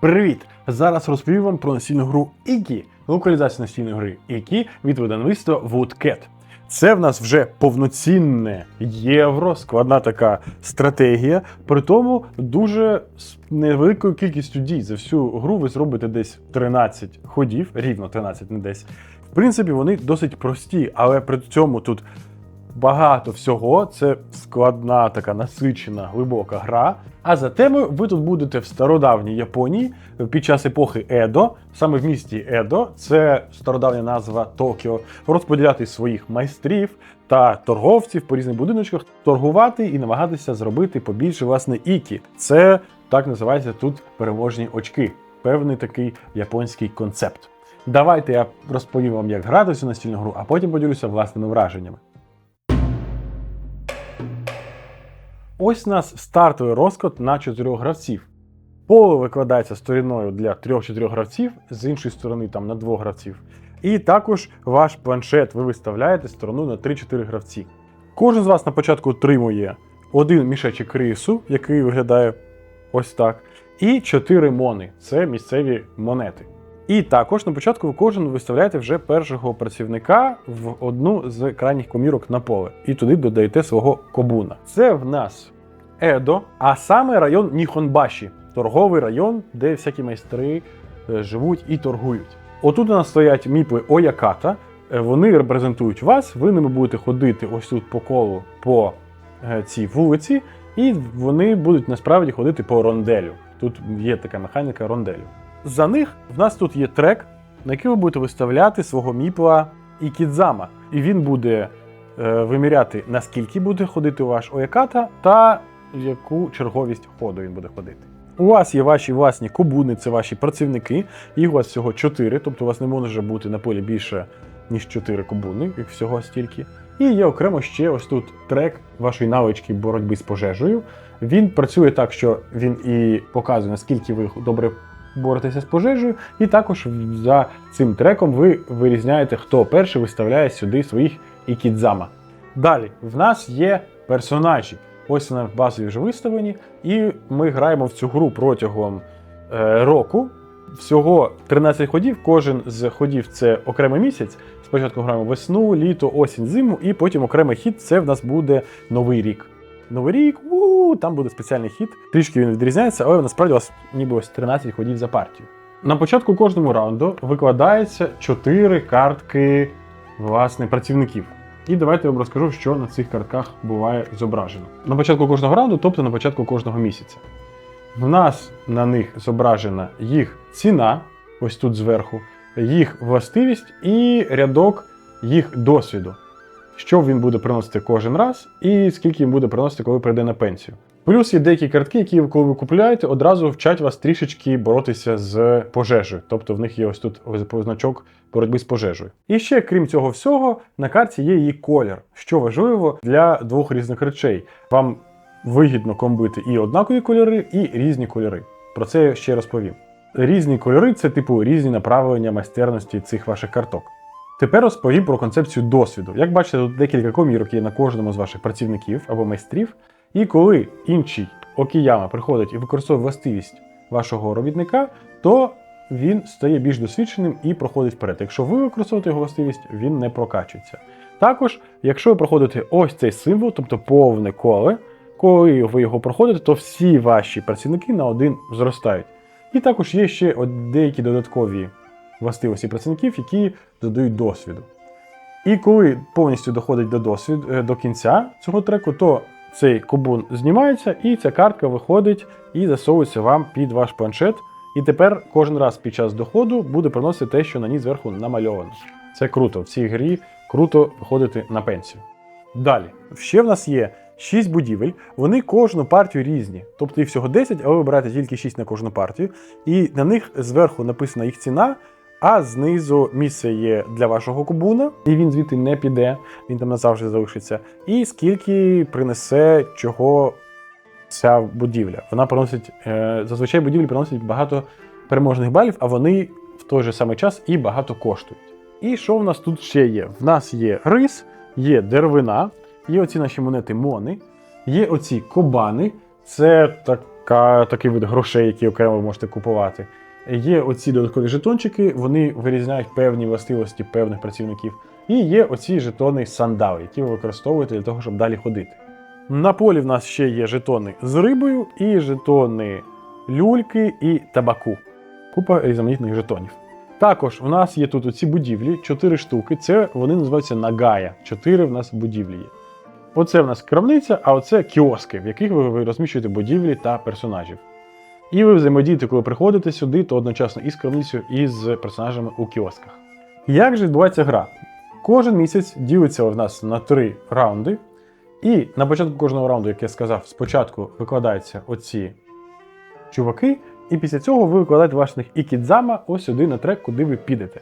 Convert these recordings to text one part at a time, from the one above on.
Привіт! Зараз розповім вам про настільну гру Ікі, локалізацію настільної гри Ікі від видавництва Woodcat. Це в нас вже повноцінне євро, складна така стратегія. При тому дуже з невеликою кількістю дій. За всю гру ви зробите десь 13 ходів, рівно 13, не десь. В принципі, вони досить прості, але при цьому тут багато всього. Це складна, така насичена, глибока гра. А за темою ви тут будете в стародавній Японії під час епохи Едо, саме в місті Едо, це стародавня назва Токіо, розподіляти своїх майстрів та торговців по різних будиночках, торгувати і намагатися зробити побільше власне ікі. Це так називається тут переможні очки. Певний такий японський концепт. Давайте я розповім вам, як грати цю настільну гру, а потім поділюся власними враженнями. Ось у нас стартовий розклад на 4 гравців. Поле викладається сторіною для 3-4 гравців, з іншої сторони там на 2 гравців. І також ваш планшет ви виставляєте сторону на 3-4 гравці. Кожен з вас на початку отримує один мішечок рису, який виглядає ось так, і 4 мони це місцеві монети. І також на початку ви кожен виставляєте вже першого працівника в одну з крайніх комірок на поле, і туди додаєте свого кобуна. Це в нас Едо, а саме район Ніхонбаші, торговий район, де всякі майстри е, живуть і торгують. Отут у нас стоять міпи Ояката. е, Вони репрезентують вас, ви ними будете ходити ось тут по колу по е, цій вулиці, і вони будуть насправді ходити по ронделю. Тут є така механіка ронделю. За них в нас тут є трек, на який ви будете виставляти свого міпла Ікідзама. І він буде е, виміряти, наскільки буде ходити ваш Ояката, та яку черговість ходу він буде ходити. У вас є ваші власні кобуни, це ваші працівники, їх у вас всього 4, тобто у вас не може бути на полі більше, ніж 4 кобуни, їх всього стільки. І є окремо ще ось тут трек вашої навички боротьби з пожежею. Він працює так, що він і показує, наскільки ви добре боретеся з пожежею, і також за цим треком ви вирізняєте, хто перший виставляє сюди своїх ікідзама. Далі в нас є персонажі. Ось вони в базові вже виставлені, і ми граємо в цю гру протягом е, року. Всього 13 ходів. Кожен з ходів це окремий місяць. Спочатку граємо весну, літо, осінь, зиму, і потім окремий хід це в нас буде новий рік. Новий рік, у там буде спеціальний хід. Трішки він відрізняється, але насправді у вас ніби ось 13 ходів за партію. На початку кожного раунду викладається 4 картки власне працівників. І давайте я вам розкажу, що на цих картках буває зображено. На початку кожного раунду, тобто на початку кожного місяця. В нас на них зображена їх ціна, ось тут зверху, їх властивість і рядок їх досвіду. Що він буде приносити кожен раз, і скільки він буде приносити, коли прийде на пенсію. Плюс є деякі картки, які, коли ви купуєте, одразу вчать вас трішечки боротися з пожежею. Тобто в них є ось тут значок боротьби з пожежею. І ще, крім цього всього, на карті є її колір, що важливо для двох різних речей. Вам вигідно комбити і однакові кольори, і різні кольори. Про це я ще розповім. Різні кольори це типу різні направлення майстерності цих ваших карток. Тепер розповім про концепцію досвіду. Як бачите, тут декілька комірок є на кожному з ваших працівників або майстрів. І коли інший окіяма приходить і використовує властивість вашого робітника, то він стає більш досвідченим і проходить вперед. Якщо ви використовуєте його властивість, він не прокачується. Також, якщо ви проходите ось цей символ, тобто повне коле, коли ви його проходите, то всі ваші працівники на один зростають. І також є ще деякі додаткові властивості працівників, які додають досвіду. І коли повністю доходить до досвіду е, до кінця цього треку, то цей кобун знімається, і ця картка виходить і засовується вам під ваш планшет. І тепер кожен раз під час доходу буде приносити те, що на ній зверху намальовано. Це круто. В цій грі круто виходити на пенсію. Далі, ще в нас є 6 будівель, вони кожну партію різні. Тобто їх всього 10, а ви вибираєте тільки 6 на кожну партію. І на них зверху написана їх ціна, а знизу місце є для вашого кубуна, і він звідти не піде, він там назавжди залишиться. І скільки принесе чого ця будівля. Вона приносить е, зазвичай будівлі приносять багато переможних балів, а вони в той же самий час і багато коштують. І що в нас тут ще є? В нас є рис, є деревина, є оці наші монети мони, є оці кобани. Це така, такий вид грошей, які окремо ви можете купувати. Є оці додаткові жетончики, вони вирізняють певні властивості певних працівників. І є оці жетони сандали, які ви використовуєте для того, щоб далі ходити. На полі в нас ще є жетони з рибою і жетони люльки і табаку. Купа різноманітних жетонів. Також в нас є тут оці будівлі, 4 штуки. Це вони називаються нагая. 4 в нас будівлі є. Оце в нас крамниця, а оце кіоски, в яких ви розміщуєте будівлі та персонажів. І ви взаємодієте, коли приходите сюди, то одночасно і з крамницею, і з персонажами у кіосках. Як же відбувається гра? Кожен місяць ділиться в нас на три раунди. І на початку кожного раунду, як я сказав, спочатку викладаються оці чуваки, і після цього ви викладаєте ваших ікідзама ось сюди на трек, куди ви підете.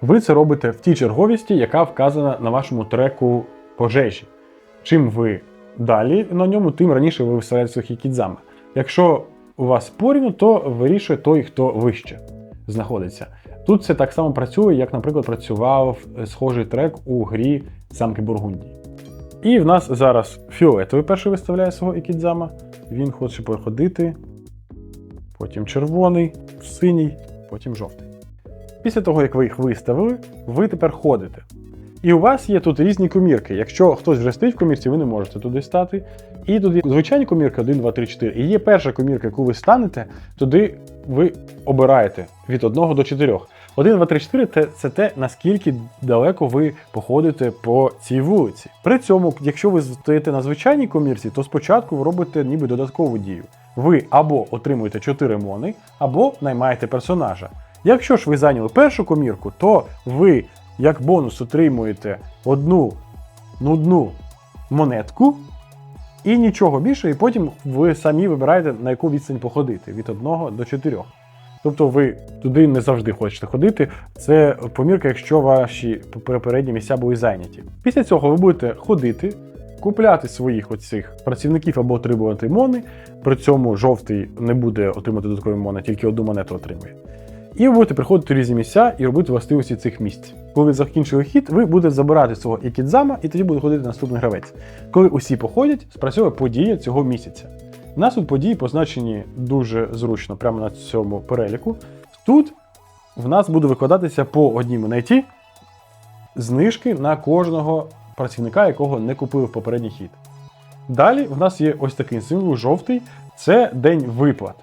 Ви це робите в тій черговісті, яка вказана на вашому треку пожежі. Чим ви далі на ньому, тим раніше ви виставляєте своїх ікідзама. Якщо у вас порівну, то вирішує той, хто вище знаходиться. Тут це так само працює, як, наприклад, працював е, схожий трек у грі Замки Бургундії. І в нас зараз фіолетовий перший виставляє свого ікідзама. Він хоче проходити. Потім червоний, синій, потім жовтий. Після того, як ви їх виставили, ви тепер ходите. І у вас є тут різні комірки. Якщо хтось вже стоїть в комірці, ви не можете туди стати. І тут є звичайні комірки 1, 2, 3, 4. І є перша комірка, яку ви станете, туди ви обираєте від 1 до 4. 1, 2, 3, 4 це, це те, наскільки далеко ви походите по цій вулиці. При цьому, якщо ви стоїте на звичайній комірці, то спочатку ви робите ніби додаткову дію. Ви або отримуєте 4 мони, або наймаєте персонажа. Якщо ж ви зайняли першу комірку, то ви як бонус отримуєте одну нудну монетку і нічого більше, і потім ви самі вибираєте, на яку відстань походити від 1 до 4. Тобто ви туди не завжди хочете ходити. Це помірка, якщо ваші попередні місця були зайняті. Після цього ви будете ходити, купляти своїх оцих працівників або отримувати мони. При цьому жовтий не буде отримати додаткові мони, тільки одну монету отримує. І ви будете приходити в різні місця і робити властивості цих місць. Коли закінчили хід, ви будете забирати свого ікідзама, і тоді буде ходити наступний гравець. Коли усі походять, спрацьовує подія цього місяця. У нас тут події позначені дуже зручно, прямо на цьому переліку. Тут в нас буде викладатися по одній монеті знижки на кожного працівника, якого не купили в попередній хід. Далі в нас є ось такий символ жовтий це день виплат.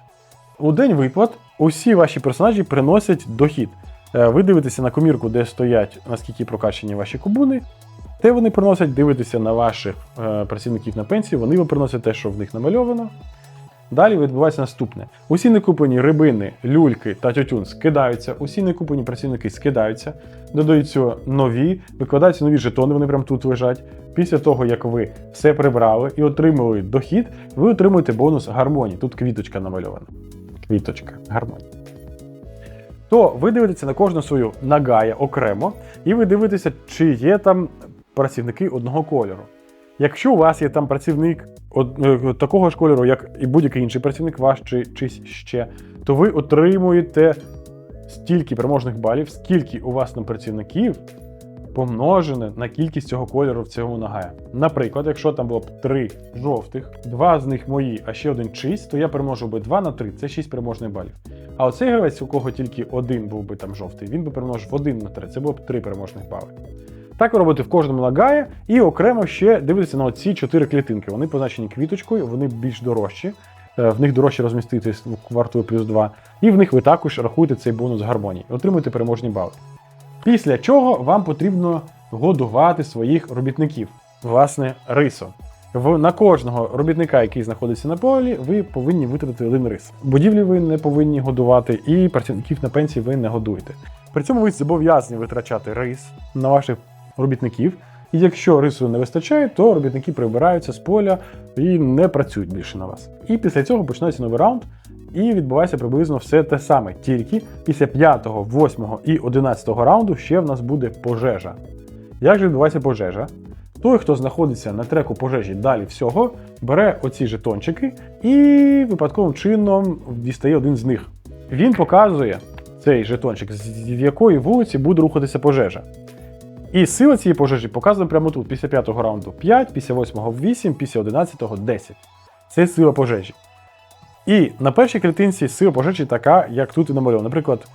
У день виплат усі ваші персонажі приносять дохід. Е, Ви дивитеся на комірку, де стоять, наскільки прокачані ваші кубуни. Те вони приносять, дивитеся на ваших е, працівників на пенсію, вони вам приносять те, що в них намальовано. Далі відбувається наступне: усі некуплені рибини, люльки та тютюн скидаються, усі некуплені працівники скидаються, додаються нові, викладаються нові жетони, вони прямо тут лежать. Після того, як ви все прибрали і отримали дохід, ви отримуєте бонус гармонії. Тут квіточка намальована. Квіточка, гармонія. То ви дивитеся на кожну свою нагая окремо, і ви дивитеся, чи є там працівники одного кольору. Якщо у вас є там працівник од, е, такого ж кольору, як і будь-який інший працівник, ваш чи чийсь ще, то ви отримуєте стільки переможних балів, скільки у вас там працівників, помножене на кількість цього кольору в цьому нагая. Наприклад, якщо там було б три жовтих, два з них мої, а ще один чийсь, то я перемножив би 2 на 3, це 6 переможних балів. А оцей гравець, у кого тільки один був би там жовтий, він би перемножив 1 на 3, це було б 3 переможних бали. Так ви робите в кожному лагає, і окремо ще дивитеся на оці чотири клітинки. Вони позначені квіточкою, вони більш дорожчі. Е, В них дорожче розміститись в кварту плюс 2. І в них ви також рахуєте цей бонус гармонії. Отримуєте переможні бали. Після чого вам потрібно годувати своїх робітників, власне, рисом. В, на кожного робітника, який знаходиться на полі, ви повинні витратити один рис. Будівлі ви не повинні годувати, і працівників на пенсії ви не годуєте. При цьому ви зобов'язані витрачати рис на ваших робітників. І якщо рису не вистачає, то робітники прибираються з поля і не працюють більше на вас. І після цього починається новий раунд, і відбувається приблизно все те саме. Тільки після 5, 8 і 11 раунду ще в нас буде пожежа. Як же відбувається пожежа? Той, хто знаходиться на треку пожежі далі всього, бере оці жетончики і випадковим чином дістає один з них. Він показує цей жетончик, з якої вулиці буде рухатися пожежа. І сила цієї пожежі показана прямо тут, після 5-го раунду 5, після 8-го 8, після 11-го 10. Це сила пожежі. І на першій клітинці сила пожежі така, як тут і намальовано. Наприклад,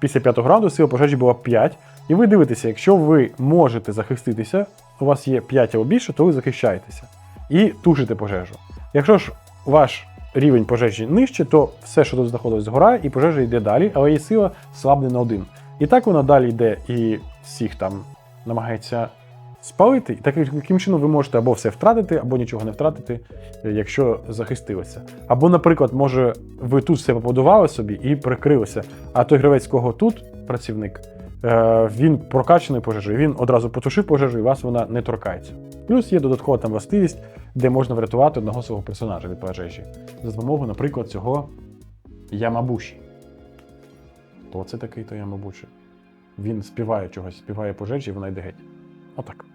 після п'ятого раунду сила пожежі була 5. І ви дивитеся, якщо ви можете захиститися, у вас є 5 або більше, то ви захищаєтеся і тушите пожежу. Якщо ж ваш рівень пожежі нижче, то все, що тут знаходилось, згорає, і пожежа йде далі, але її сила слабне на один. І так вона далі йде і всіх там намагається спалити. І таким, чином ви можете або все втратити, або нічого не втратити, якщо захистилися. Або, наприклад, може, ви тут все побудували собі і прикрилися, а той гравець, кого тут працівник, е, він прокачаний пожежею, він одразу потушив пожежу, і вас вона не торкається. Плюс є додаткова там властивість, де можна врятувати одного свого персонажа від пожежі. За допомогою, наприклад, цього Ямабуші. Хто це такий то Ямабуші? Він співає чогось, співає пожежі, і вона йде геть. Отак.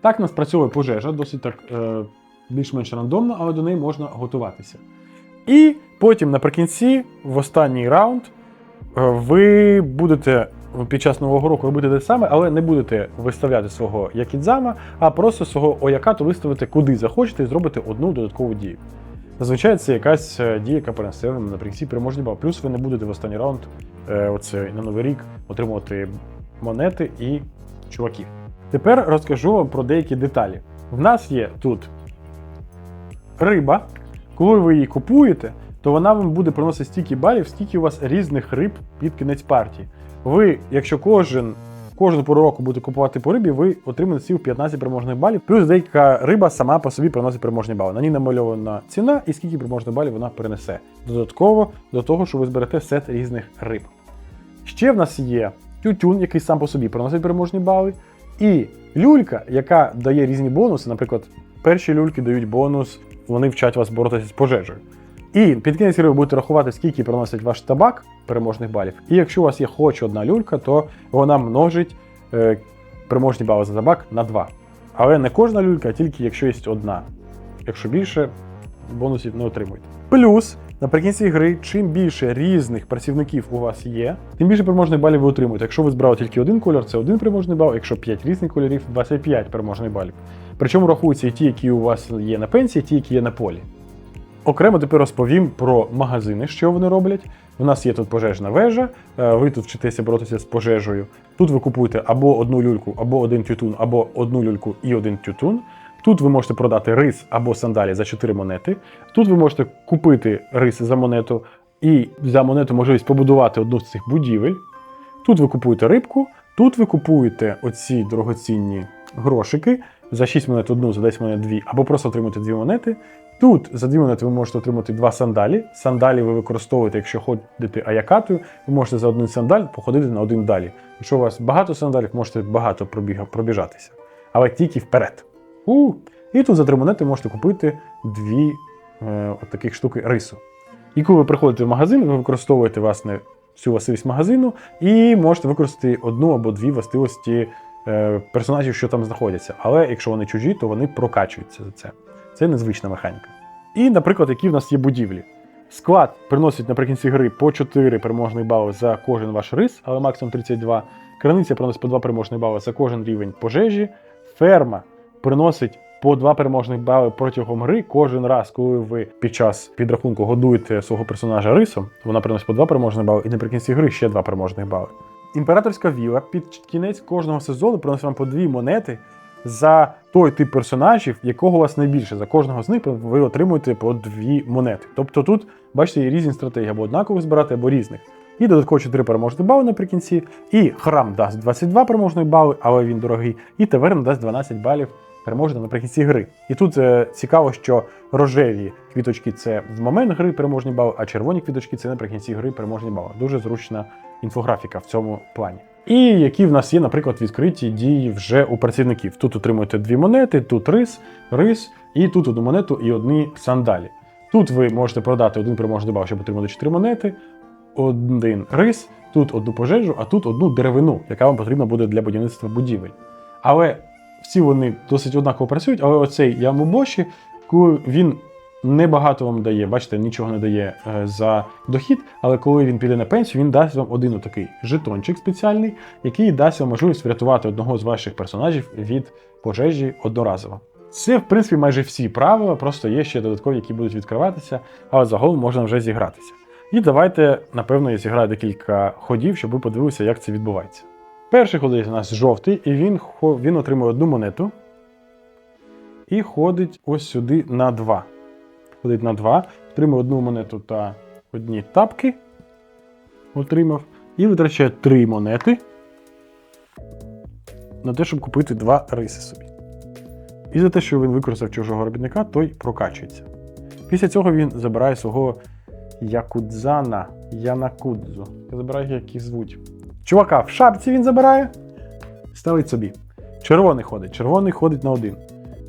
Так нас працює пожежа, досить так е, більш-менш рандомно, але до неї можна готуватися. І потім наприкінці, в останній раунд, е, ви будете під час нового року робити те саме, але не будете виставляти свого якідзама, а просто свого оякату виставити куди захочете і зробите одну додаткову дію. Зазвичай це якась е, дія, яка перенесе вам наприкінці переможний бал. Плюс ви не будете в останній раунд, е, оце на новий рік, отримувати монети і чуваків. Тепер розкажу вам про деякі деталі. В нас є тут риба. Коли ви її купуєте, то вона вам буде приносити стільки балів, скільки у вас різних риб під кінець партії. Ви, якщо кожен кожну пору року будете купувати по рибі, ви отримаєте цілих 15 переможних балів. Плюс деяка риба сама по собі приносить переможні бали. На ній намальована ціна і скільки переможних балів вона перенесе. Додатково до того, що ви зберете сет різних риб. Ще в нас є тютюн, який сам по собі приносить переможні бали. І люлька, яка дає різні бонуси. Наприклад, перші люльки дають бонус, вони вчать вас боротися з пожежею. І під кінець ви будете рахувати, скільки приносить ваш табак переможних балів. І якщо у вас є хоч одна люлька, то вона множить е, переможні бали за табак на 2. Але не кожна люлька, а тільки якщо є одна. Якщо більше, бонусів не отримуєте. Плюс наприкінці гри, чим більше різних працівників у вас є, тим більше переможних балів ви отримуєте. Якщо ви збирали тільки один кольор, це один переможний бал. Якщо 5 різних кольорів, 25 переможних балів. Причому рахуються і ті, які у вас є на пенсії, і ті, які є на полі. Окремо тепер розповім про магазини, що вони роблять. У нас є тут пожежна вежа, е, ви тут вчитеся боротися з пожежею. Тут ви купуєте або одну люльку, або один тютун, або одну люльку і один тютун. Тут ви можете продати рис або сандалі за 4 монети. Тут ви можете купити рис за монету і за монету можливість побудувати одну з цих будівель. Тут ви купуєте рибку, тут ви купуєте оці дорогоцінні грошики за 6 монет одну, за 10 монет дві, або просто отримуєте дві монети. Тут за дві монети ви можете отримати два сандалі. Сандалі ви використовуєте, якщо ходите аякатою, ви можете за один сандаль походити на один далі. Якщо у вас багато сандалів, можете багато пробіжатися. Але тільки вперед. У. І тут за три монети можете купити дві е, от таких штуки рису. І коли ви приходите в магазин, ви використовуєте власне всю властивість магазину і можете використати одну або дві властивості е, персонажів, що там знаходяться. Але якщо вони чужі, то вони прокачуються за це. Це незвична механіка. І, наприклад, які в нас є будівлі. Склад приносить наприкінці гри по 4 переможних бали за кожен ваш рис, але максимум 32. Криниця приносить по 2 переможних бали за кожен рівень пожежі. Ферма приносить по 2 переможних бали протягом гри. Кожен раз, коли ви під час підрахунку годуєте свого персонажа рисом, вона приносить по 2 переможних бали, і наприкінці гри ще 2 переможних бали. Імператорська віла під кінець кожного сезону приносить вам по 2 монети за той тип персонажів, якого у вас найбільше. За кожного з них ви отримуєте по дві монети. Тобто тут, бачите, є різні стратегії, або однакових збирати, або різних. І додатково 4 переможні бали наприкінці. І храм дасть 22 переможних бали, але він дорогий. І таверна дасть 12 балів переможних наприкінці гри. І тут е, цікаво, що рожеві квіточки це в момент гри переможні бали, а червоні квіточки це наприкінці гри переможні бали. Дуже зручна інфографіка в цьому плані. І які в нас є, наприклад, відкриті дії вже у працівників. Тут отримуєте дві монети, тут рис, рис, і тут одну монету і одні сандалі. Тут ви можете продати один переможний бал, щоб отримати 4 монети, один рис, тут одну пожежу, а тут одну деревину, яка вам потрібна буде для будівництва будівель. Але всі вони досить однаково працюють, але оцей Ямубоші, коли він небагато вам дає, бачите, нічого не дає е, за дохід, але коли він піде на пенсію, він дасть вам один такий жетончик спеціальний, який дасть вам можливість врятувати одного з ваших персонажів від пожежі одноразово. Це, в принципі, майже всі правила, просто є ще додаткові, які будуть відкриватися, але загалом можна вже зігратися. І давайте, напевно, я зіграю декілька ходів, щоб ви подивилися, як це відбувається. Перший ходить у нас жовтий, і він, він отримує одну монету і ходить ось сюди на 2. Ходить на 2, отримує одну монету та одні тапки. Отримав. І витрачає 3 монети на те, щоб купити 2 риси собі. І за те, що він використав чужого робітника, той прокачується. Після цього він забирає свого Якудзана Янакудзу. Я забираю, як їх звуть. Чувака в шапці він забирає, ставить собі. Червоний ходить. Червоний ходить на один.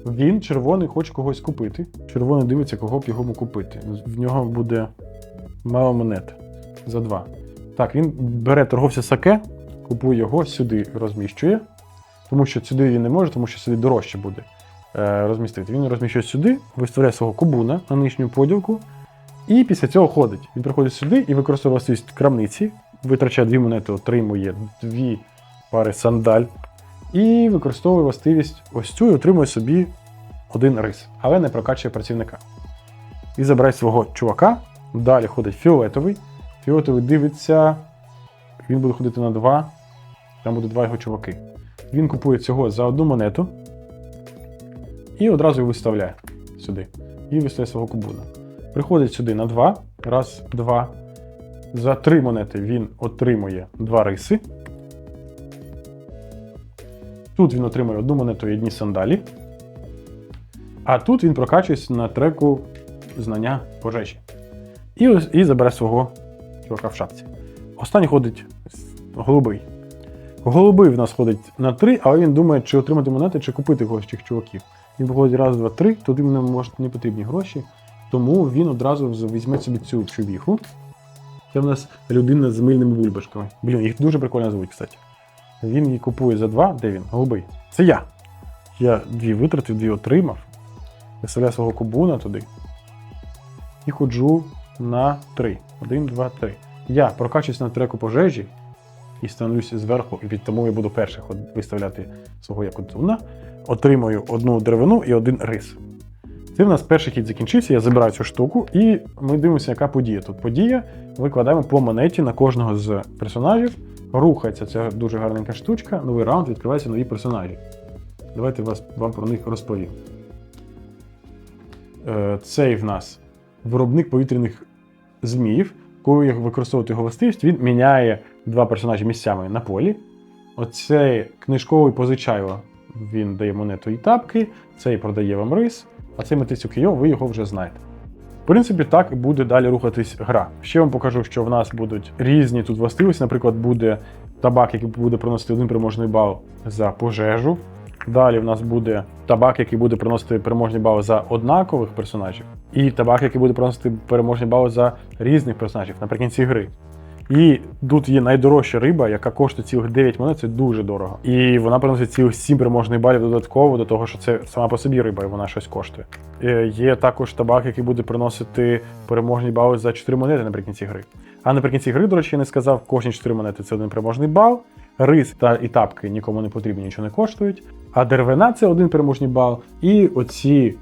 Він, червоний, хоче когось купити. Червоний дивиться, кого б йому купити. В нього буде мало монет за два. Так, він бере торговця саке, купує його, сюди розміщує. Тому що сюди він не може, тому що сюди дорожче буде е, розмістити. Він розміщує сюди, виставляє свого кубуна на нижню поділку, і після цього ходить. Він приходить сюди і використовує властивість крамниці, витрачає дві монети, отримує дві пари сандаль, і використовує властивість ось цю і отримує собі один рис, але не прокачує працівника. І забирає свого чувака. Далі ходить фіолетовий. Фіолетовий дивиться, він буде ходити на два, там буде два його чуваки. Він купує цього за одну монету і одразу його виставляє сюди. І виставляє свого кубуна. Приходить сюди на 2. Раз, два. За 3 монети він отримує 2 риси. Тут він отримує одну монету і одні сандалі. А тут він прокачується на треку знання пожежі. І, ось- і забере свого чувака в шапці. Останній ходить голубий. Голубий в нас ходить на 3, але він думає, чи отримати монети, чи купити когось цих чуваків. Він виходить раз, два, три, туди йому не, потрібні гроші, тому він одразу візьме собі цю чувіху. Це в нас людина з мильними бульбашками. Блін, їх дуже прикольно звуть, кстати. Він її купує за два, де він? Голубий. Це я. Я дві витратив, дві отримав. Виставляю свого кубуна туди. І ходжу на три. Один, два, три. Я прокачуюсь на треку пожежі і становлюся зверху, і тому я буду перший виставляти свого якудзуна. Отримую одну деревину і один рис. Це в нас перший хід закінчився, я забираю цю штуку, і ми дивимося, яка подія. Тут подія. Викладаємо по монеті на кожного з персонажів. Рухається ця дуже гарненька штучка. Новий раунд відкриваються нові персонажі. Давайте вас, вам про них розповім. Е, Цей в нас виробник повітряних зміїв. Коли ви використовуєте його властивість, він міняє два персонажі місцями на полі. Оцей книжковий позичайло, він дає монету і тапки, цей продає вам рис, а цей метисю Кийо, ви його вже знаєте. В принципі, так і буде далі рухатись гра. Ще вам покажу, що в нас будуть різні тут властивості. Наприклад, буде табак, який буде приносити один переможний бал за пожежу. Далі в нас буде табак, який буде приносити переможні бали за однакових персонажів, і табак, який буде приносити переможні бали за різних персонажів наприкінці гри. І тут є найдорожча риба, яка коштує цілих 9 монет, це дуже дорого. І вона приносить цілих 7 переможних балів додатково до того, що це сама по собі риба, і вона щось коштує. Е, Є також табак, який буде приносити переможні бали за 4 монети наприкінці гри. А наприкінці гри, до речі, я не сказав, кожні 4 монети це один переможний бал. Рис та і тапки нікому не потрібні, нічого не коштують. А деревина це один переможний бал. І оці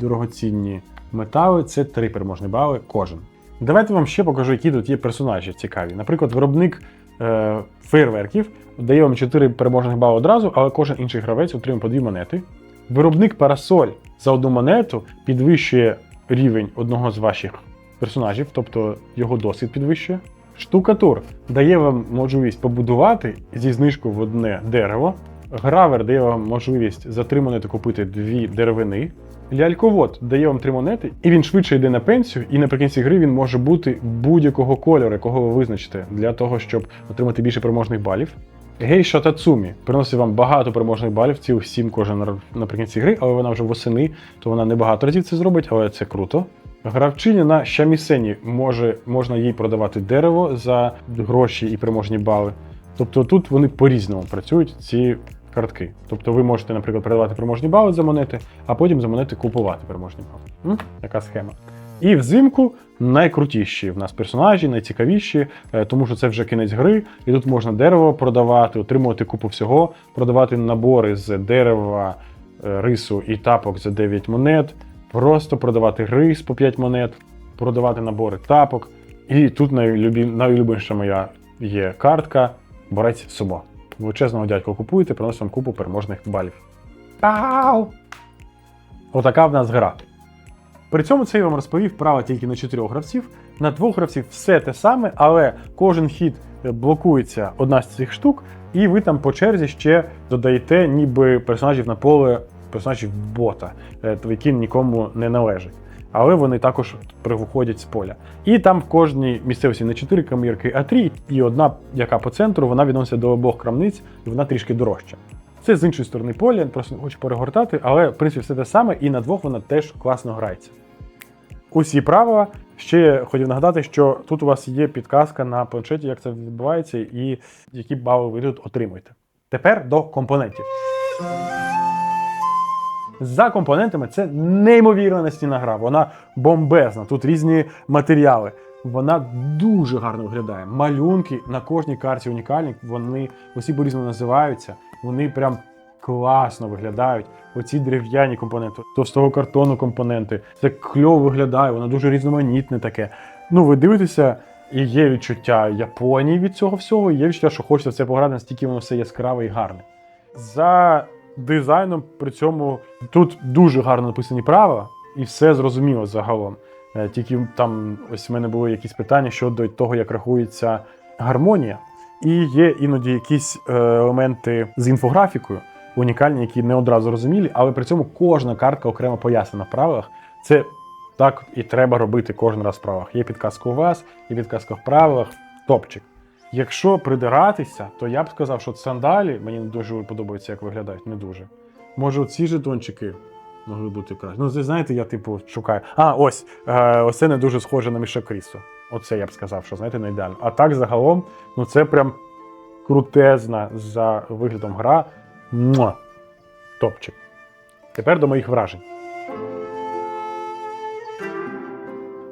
дорогоцінні метали це три переможні бали кожен. Давайте вам ще покажу, які тут є персонажі цікаві. Наприклад, виробник е, фейерверків дає вам 4 переможних бали одразу, але кожен інший гравець отримує по 2 монети. Виробник парасоль за одну монету підвищує рівень одного з ваших персонажів, тобто його досвід підвищує. Штукатур дає вам можливість побудувати зі знижкою в одне дерево. Гравер дає вам можливість за 3 монети купити дві деревини. Ляльковод дає вам 3 монети, і він швидше йде на пенсію, і наприкінці гри він може бути будь-якого кольору, якого ви визначите, для того, щоб отримати більше переможних балів. Гейша Тацумі приносить вам багато переможних балів, цілих 7 кожен наприкінці гри, але вона вже восени, то вона не багато разів це зробить, але це круто. Гравчиня на Щамісені може, можна їй продавати дерево за гроші і переможні бали. Тобто тут вони по-різному працюють, ці картки. Тобто ви можете, наприклад, продавати переможні бали за монети, а потім за монети купувати переможні бали. М? Така схема. І взимку найкрутіші в нас персонажі, найцікавіші, е, тому що це вже кінець гри, і тут можна дерево продавати, отримувати купу всього, продавати набори з дерева, е, рису і тапок за 9 монет, просто продавати рис по 5 монет, продавати набори тапок. І тут найлюбі... найулюбленіша моя є картка Борець Сумо. Величезного дядька купуєте, приносить вам купу переможних балів. Ау! Отака в нас гра. При цьому це я вам розповів право тільки на 4 гравців. На двох гравців все те саме, але кожен хід е, блокується одна з цих штук, і ви там по черзі ще додаєте ніби персонажів на поле, персонажів бота, е, які нікому не належать. Але вони також виходять з поля. І там в кожній місцевості не 4 камірки, а 3, і одна, яка по центру, вона відноситься до обох крамниць, і вона трішки дорожча. Це з іншої сторони поля, просто хочу перегортати, але в принципі все те саме, і на двох вона теж класно грається. Усі правила. Ще хотів нагадати, що тут у вас є підказка на планшеті, як це відбувається, і які бали ви тут отримуєте. Тепер до компонентів. За компонентами це неймовірна настільна гра. Вона бомбезна. Тут різні матеріали. Вона дуже гарно виглядає. Малюнки на кожній карті унікальні. Вони усі по-різному називаються. Вони прям класно виглядають. Оці дерев'яні компоненти, товстого картону компоненти. Це кльово виглядає, воно дуже різноманітне таке. Ну, ви дивитеся, і є відчуття Японії від цього всього, і є відчуття, що хочеться в це пограти, настільки воно все яскраве і гарне. За дизайном при цьому тут дуже гарно написані правила, і все зрозуміло загалом. Е, Тільки там ось в мене були якісь питання щодо того, як рахується гармонія. І є іноді якісь е, елементи з інфографікою, унікальні, які не одразу зрозумілі, але при цьому кожна картка окремо пояснена в правилах. Це так і треба робити кожен раз в правилах. Є підказка у вас, є підказка в правилах, топчик. Якщо придиратися, то я б сказав, що сандалі мені не дуже подобається, як виглядають, не дуже. Може, ці жетончики могли бути краще. Ну, знаєте, я типу шукаю. А, ось, е, ось це не дуже схоже на мішок Крісу. Оце я б сказав, що знаєте, не ідеально. А так загалом, ну це прям крутезна за виглядом гра. Муа! Топчик. Тепер до моїх вражень.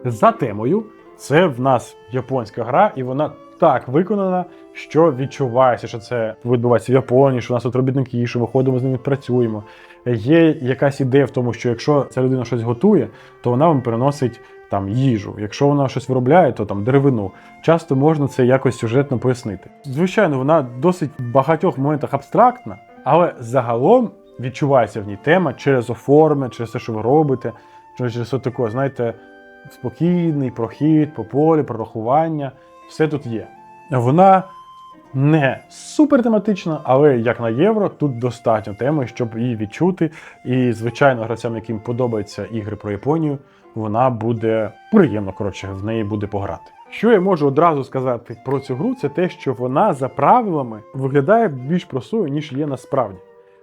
За темою, це в нас японська гра, і вона так виконана, що відчувається, що це відбувається в Японії, що у нас тут робітники, що виходимо з ними працюємо. Є якась ідея в тому, що якщо ця людина щось готує, то вона вам приносить там їжу. Якщо вона щось виробляє, то там деревину. Часто можна це якось сюжетно пояснити. Звичайно, вона досить в багатьох моментах абстрактна, але загалом відчувається в ній тема через оформлення, через те, що ви робите, через таке, знаєте, спокійний прохід по полі, прорахування. Все тут є. Вона не супер тематична, але як на євро, тут достатньо теми, щоб її відчути. І, звичайно, гравцям, яким подобаються ігри про Японію, вона буде приємно, коротше, в неї буде пограти. Що я можу одразу сказати про цю гру, це те, що вона за правилами виглядає більш простою, ніж є насправді.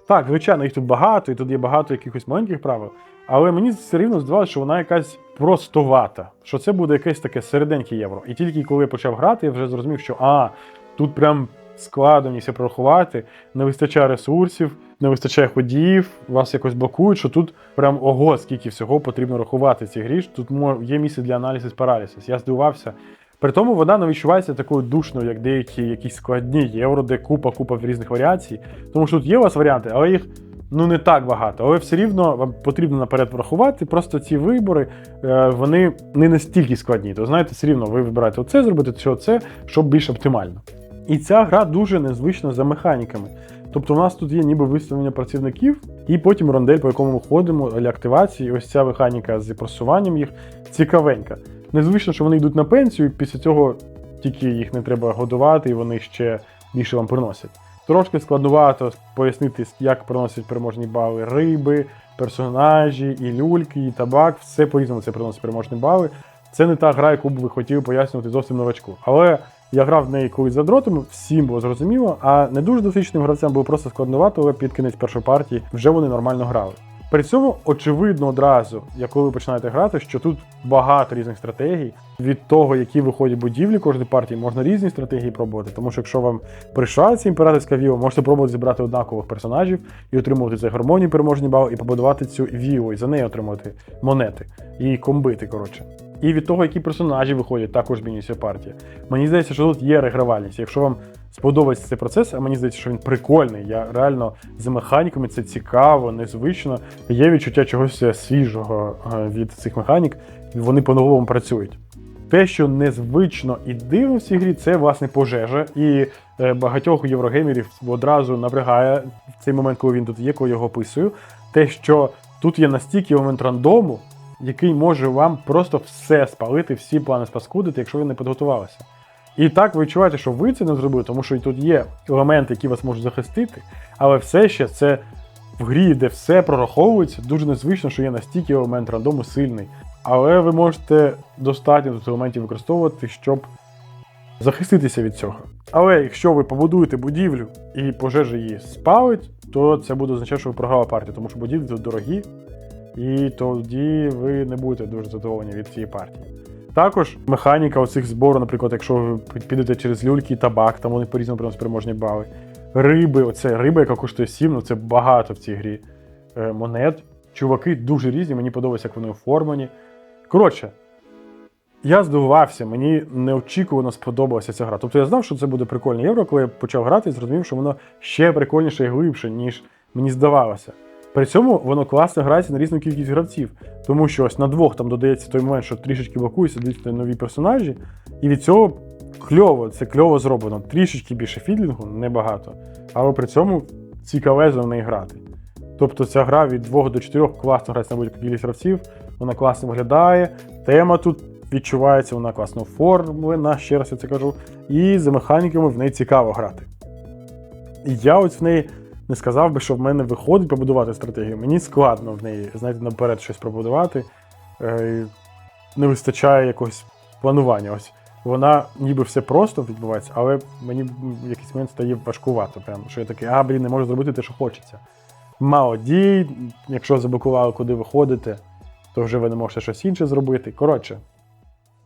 Так, звичайно, їх тут багато, і тут є багато якихось маленьких правил, але мені все рівно здавалося, що вона якась простовата, що це буде якесь таке середеньке євро. І тільки коли я почав грати, я вже зрозумів, що а, тут прям складно все прорахувати, не вистачає ресурсів, не вистачає ходів, вас якось блокують, що тут прям ого, скільки всього потрібно рахувати в цій грі. Тут є місце для аналізу паралісис. Я здивувався. При тому вона не відчувається такою душною, як деякі якісь складні євро, де купа купа різних варіацій. Тому що тут є у вас варіанти, але їх ну не так багато. Але все рівно вам потрібно наперед врахувати. Просто ці вибори е, вони не настільки складні. То знаєте, все рівно ви вибираєте оце зробити, чи оце, щоб більш оптимально. І ця гра дуже незвична за механіками. Тобто у нас тут є ніби виставлення працівників, і потім рондель, по якому ми ходимо, для активації. Ось ця механіка з просуванням їх цікавенька. Незвично, що вони йдуть на пенсію, і після цього тільки їх не треба годувати, і вони ще більше вам приносять. Трошки складновато пояснити, як приносять переможні бали риби, персонажі, і люльки, і табак. Все по-різному це приносить переможні бали. Це не та гра, яку б ви хотіли пояснювати зовсім новачку. Але я грав в неї колись за дротом, всім було зрозуміло, а не дуже досвідченим гравцям було просто складновато, але під кінець першої партії вже вони нормально грали. При цьому очевидно одразу, як коли ви починаєте грати, що тут багато різних стратегій. Від того, які виходять будівлі кожної партії, можна різні стратегії пробувати. Тому що якщо вам прийшла ця імператорська віла, можете пробувати зібрати однакових персонажів і отримувати за гармонію переможні бал, і побудувати цю вілу, і за неї отримувати монети і комбити, коротше. І від того, які персонажі виходять, також змінюється партія. Мені здається, що тут є регравальність. Якщо вам сподобається цей процес, а мені здається, що він прикольний. Я реально з механіками це цікаво, незвично. Є відчуття чогось свіжого е, від цих механік, і вони по-новому працюють. Те, що незвично і дивно в цій грі, це власне пожежа. І е, багатьох єврогеймерів одразу напрягає в цей момент, коли він тут є, коли його описую. Те, що тут є настільки момент рандому, який може вам просто все спалити, всі плани спаскудити, якщо ви не підготувалися. І так ви відчуваєте, що ви це не зробили, тому що тут є елементи, які вас можуть захистити, але все ще це в грі, де все прораховується, дуже незвично, що є настільки елемент рандому сильний. Але ви можете достатньо тут елементів використовувати, щоб захиститися від цього. Але якщо ви побудуєте будівлю і пожежа її спалить, то це буде означати, що ви програли партію, тому що будівлі тут дорогі, і тоді ви не будете дуже задоволені від цієї партії. Також механіка оцих збору, наприклад, якщо ви підете через люльки і табак, там вони по-різному приносять переможні бали. Риби, оце риба, яка коштує 7, ну це багато в цій грі. Е, монет. Чуваки дуже різні, мені подобається, як вони оформлені. Коротше, я здивувався, мені неочікувано сподобалася ця гра. Тобто я знав, що це буде прикольне євро, коли я почав грати і зрозумів, що воно ще прикольніше і глибше, ніж мені здавалося. При цьому воно класно грається на різну кількість гравців, тому що ось на двох там додається той момент, що трішечки блокуються, даються нові персонажі, і від цього кльово, це кльово зроблено. Трішечки більше фідлінгу, небагато, але при цьому цікавезно в неї грати. Тобто ця гра від 2 до 4 класно грається на будь-яку кількість гравців, вона класно виглядає, тема тут відчувається, вона класно оформлена, ще раз я це кажу, і за механіками в неї цікаво грати. І я ось в неї не сказав би, що в мене виходить побудувати стратегію. Мені складно в неї, знаєте, наперед щось побудувати. Е, Не вистачає якогось планування. Ось вона ніби все просто відбувається, але мені в якийсь момент стає важкувато. Прям, що я такий, а, блін, не можу зробити те, що хочеться. Мало дій, якщо заблокували, куди ви ходите, то вже ви не можете щось інше зробити. Коротше,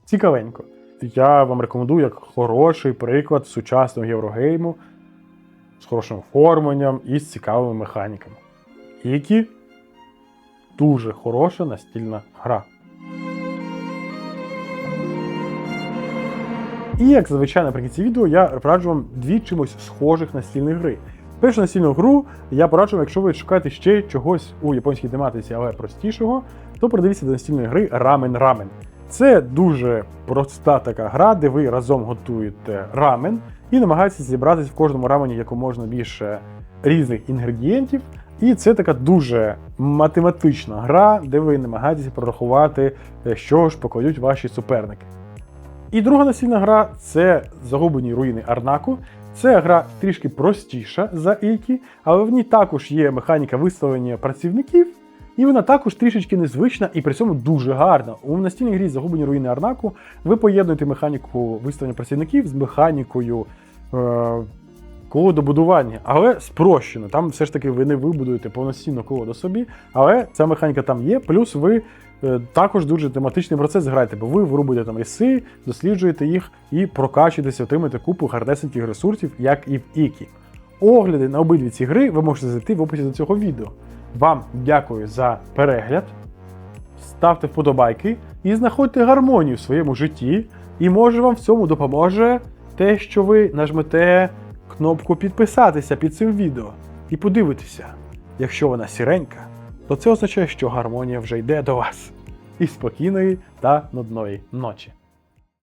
цікавенько. Я вам рекомендую як хороший приклад сучасного єврогейму з хорошим оформленням і з цікавими механіками. Які дуже хороша настільна гра. І як зазвичай наприкінці відео я раджу вам дві чимось схожих настільних гри. Першу настільну гру я пораджу, якщо ви шукаєте ще чогось у японській тематиці, але простішого, то придивіться до настільної гри Рамен Рамен. Це дуже проста така гра, де ви разом готуєте рамен і намагаєтеся зібратися в кожному рамені якомога більше різних інгредієнтів. І це така дуже математична гра, де ви намагаєтеся прорахувати, е, що ж покладуть ваші суперники. І друга настільна гра це загублені руїни Арнаку. Це гра трішки простіша за Ейкі, але в ній також є механіка виставлення працівників, і вона також трішечки незвична і при цьому дуже гарна. У настільній грі Загублені руїни Арнаку ви поєднуєте механіку виставлення працівників з механікою е, колодобудування, але спрощено. Там все ж таки ви не вибудуєте повноцінно колоду собі, але ця механіка там є, плюс ви. е, Також дуже тематичний процес граєте, бо ви вирубуєте там ліси, досліджуєте їх і прокачуєтеся, отримуєте купу гарнесеньких ресурсів, як і в Ікі. Огляди на обидві ці гри ви можете знайти в описі до цього відео. Вам дякую за перегляд. Ставте вподобайки і знаходьте гармонію в своєму житті. І може вам в цьому допоможе те, що ви нажмете кнопку підписатися під цим відео і подивитеся. Якщо вона сіренька, то це означає, що гармонія вже йде до вас. І спокійної та нудної ночі.